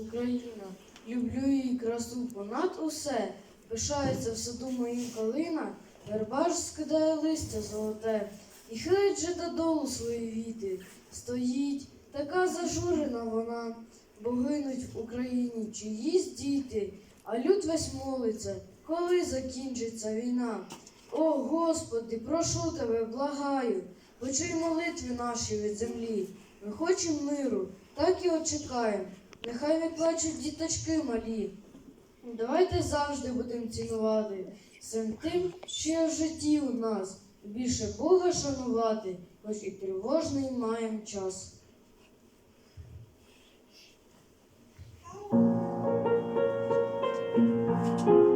Україна, люблю її красу понад усе. Пишається в саду моїм калина, верба скидає листя золоте, і хилить же додолу свої віти. Стоїть така зажурена вона, бо гинуть в Україні чиїсь діти, а люд весь молиться, коли закінчиться війна. О Господи, прошу тебе, благаю, почуй молитви наші від землі. Ми хочемо миру, так і чекаємо. Нехай не плачуть діточки малі. Давайте завжди будемо цінувати всім тим, що є в житті у нас, більше Бога шанувати, хоч і тривожний маємо час. Я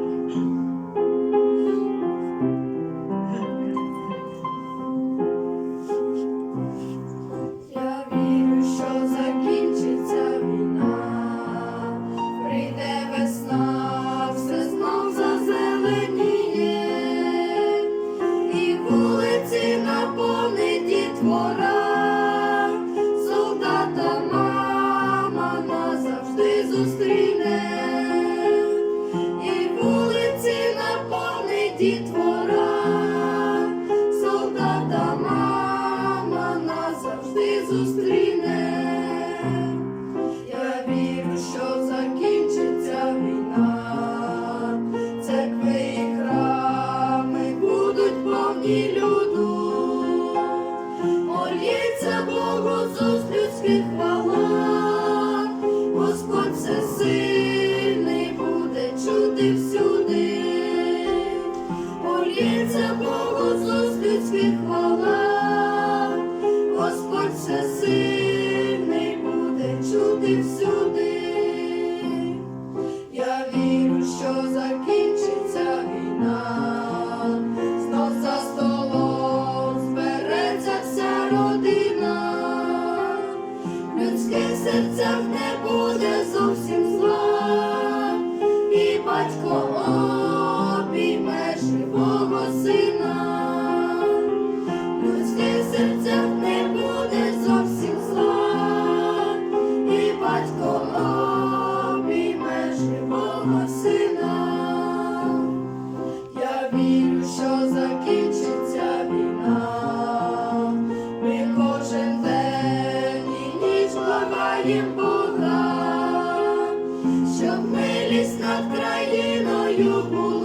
дітвора, солдата мама назавжди зустріне. Я вірю, що закінчиться війна, церкви і храми будуть повні люду, моліться Богу зус людських хвала, Господь всесильний буде чути всюди, зус хвала, Господь всесильний буде чути всюди. Я вірю, що закінчиться війна, знов за столом збереться вся родина, в людських не буде зовсім зла, і батько обійме живого сина, я вірю, що закінчиться війна, ми кожен ніч благаєм Бога, щоб милість над країною була.